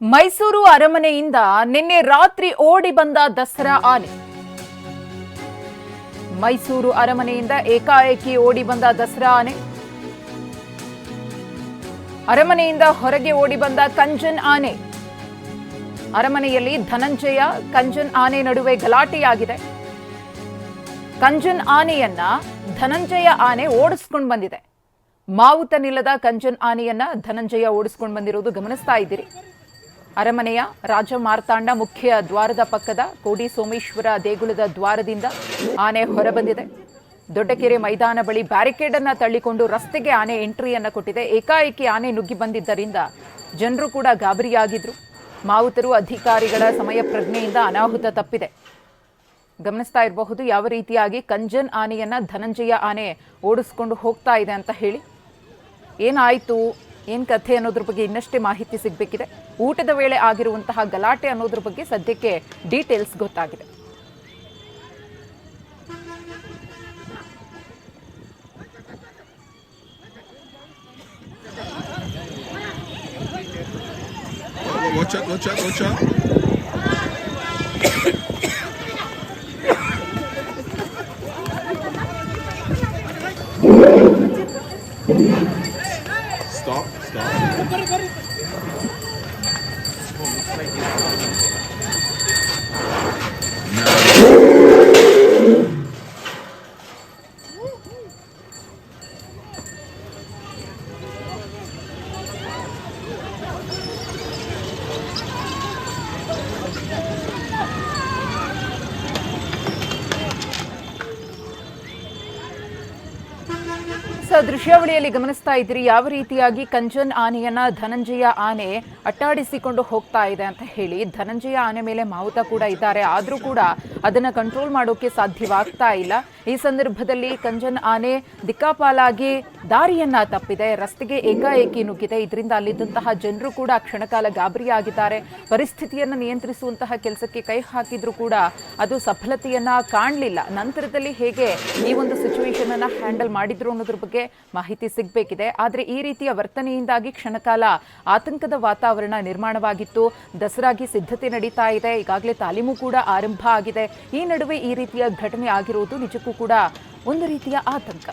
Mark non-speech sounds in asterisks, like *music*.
ಮೈಸೂರು ಅರಮನೆಯಿಂದ ನಿನ್ನೆ ರಾತ್ರಿ ಓಡಿ ಬಂದ ದಸರಾ ಆನೆ. ಮೈಸೂರು ಅರಮನೆಯಿಂದ ಏಕಾಏಕಿ ಓಡಿ ಬಂದ ದಸರಾ ಆನೆ. ಅರಮನೆಯಿಂದ ಹೊರಗೆ ಓಡಿ ಬಂದ ಕಂಜನ್ ಆನೆ. ಅರಮನೆಯಲ್ಲಿ ಧನಂಜಯ, ಕಂಜನ್ ಆನೆ ನಡುವೆ ಗಲಾಟೆಯಾಗಿದೆ. ಕಂಜನ್ ಆನೆಯನ್ನ ಧನಂಜಯ ಆನೆ ಓಡಿಸ್ಕೊಂಡು ಬಂದಿದೆ. ಮಾವುತನಿಲ್ಲದ ಕಂಜನ್ ಆನೆಯನ್ನ ಧನಂಜಯ ಓಡಿಸ್ಕೊಂಡು ಬಂದಿರೋದು ಗಮನಿಸ್ತಾ ಇದ್ದೀರಿ. ಅರಮನೆಯ ರಾಜ ಮಾರ್ತಾಂಡ ಮುಖ್ಯ ದ್ವಾರದ ಪಕ್ಕದ ಕೋಡಿ ಸೋಮೇಶ್ವರ ದೇಗುಲದ ದ್ವಾರದಿಂದ ಆನೆ ಹೊರಬಂದಿದೆ. ದೊಡ್ಡಕೆರೆ ಮೈದಾನ ಬಳಿ ಬ್ಯಾರಿಕೇಡ್ ಅನ್ನ ತಳ್ಳಿಕೊಂಡು ರಸ್ತೆಗೆ ಆನೆ ಎಂಟ್ರಿಯನ್ನು ಕೊಟ್ಟಿದೆ. ಏಕಾಏಕಿ ಆನೆ ನುಗ್ಗಿ ಬಂದಿದ್ದರಿಂದ ಜನರು ಕೂಡ ಗಾಬರಿಯಾಗಿದ್ರು. ಮಾವುತರು ಅಧಿಕಾರಿಗಳ ಸಮಯ ಪ್ರಜ್ಞೆಯಿಂದ ಅನಾಹುತ ತಪ್ಪಿದೆ. ಗಮನಿಸ್ತಾ ಇರಬಹುದು, ಯಾವ ರೀತಿಯಾಗಿ ಕಂಜನ್ ಆನೆಯನ್ನು ಧನಂಜಯ ಆನೆ ಓಡಿಸ್ಕೊಂಡು ಹೋಗ್ತಾ ಇದೆ ಅಂತ ಹೇಳಿ. ಏನಾಯ್ತು? ಏನ್ ಕಥೆ ಅನ್ನೋದ್ರ ಬಗ್ಗೆ ಇನ್ನಷ್ಟೇ ಮಾಹಿತಿ ಸಿಗಬೇಕಿದೆ ಊಟದ ವೇಳೆ ಆಗಿರುವಂತಹ ಗಲಾಟೆ ಅನ್ನೋದ್ರ ಬಗ್ಗೆ ಸದ್ಯಕ್ಕೆ ಡೀಟೇಲ್ಸ್ ಗೊತ್ತಾಗಿದೆ Watch out, watch out, watch out. Stop, *coughs* ಬರ್ರಿ ಬರ್ರಿ ದೃಶ್ಯಾವಳಿಯಲ್ಲಿ ಗಮನಿಸ್ತಾ ಇದ್ದೀರಿ. ಯಾವ ರೀತಿಯಾಗಿ ಕಂಚನ್ ಆನೆಯನ್ನ ಧನಂಜಯ ಆನೆ ಅಟ್ಟಾಡಿಸಿಕೊಂಡು ಹೋಗ್ತಾ ಇದೆ ಅಂತ ಹೇಳಿ ಧನಂಜಯ ಆನೆ ಮೇಲೆ ಮಾವುತ ಕೂಡ ಇದ್ದಾರೆ. ಆದ್ರೂ ಕೂಡ ಅದನ್ನ ಕಂಟ್ರೋಲ್ ಮಾಡೋಕೆ ಸಾಧ್ಯವಾಗ್ತಾ ಇಲ್ಲ. ಈ ಸಂದರ್ಭದಲ್ಲಿ ಕಂಜನ್ ಆನೆ ದಿಕ್ಕಾಪಾಲಾಗಿ ದಾರಿಯನ್ನ ತಪ್ಪಿದೆ. ರಸ್ತೆಗೆ ಏಕಾಏಕಿ ನುಗ್ಗಿದೆ. ಇದರಿಂದ ಅಲ್ಲಿದ್ದಂತಹ ಜನರು ಕೂಡ ಕ್ಷಣಕಾಲ ಗಾಬರಿಯಾಗಿದ್ದಾರೆ. ಪರಿಸ್ಥಿತಿಯನ್ನು ನಿಯಂತ್ರಿಸುವಂತಹ ಕೆಲಸಕ್ಕೆ ಕೈ ಹಾಕಿದ್ರು ಕೂಡ ಅದು ಸಫಲತೆಯನ್ನ ಕಾಣಲಿಲ್ಲ. ನಂತರದಲ್ಲಿ ಹೇಗೆ ಈ ಒಂದು ಸಿಚುವೇಶನ್ ಅನ್ನ ಹ್ಯಾಂಡಲ್ ಮಾಡಿದ್ರು ಅನ್ನೋದ್ರ ಬಗ್ಗೆ ಮಾಹಿತಿ ಸಿಗಬೇಕಿದೆ. ಆದರೆ ಈ ರೀತಿಯ ವರ್ತನೆಯಿಂದಾಗಿ ಕ್ಷಣಕಾಲ ಆತಂಕದ ವಾತಾವರಣ ನಿರ್ಮಾಣವಾಗಿತ್ತು. ದಸರಾಗಿ ಸಿದ್ಧತೆ ನಡೀತಾ ಇದೆ. ಈಗಾಗಲೇ ತಾಲೀಮು ಕೂಡ ಆರಂಭ ಆಗಿದೆ. ಈ ನಡುವೆ ಈ ರೀತಿಯ ಘಟನೆ ಆಗಿರುವುದು ನಿಜಕ್ಕೂ ಕೂಡ ಒಂದು ರೀತಿಯ ಆತಂಕ.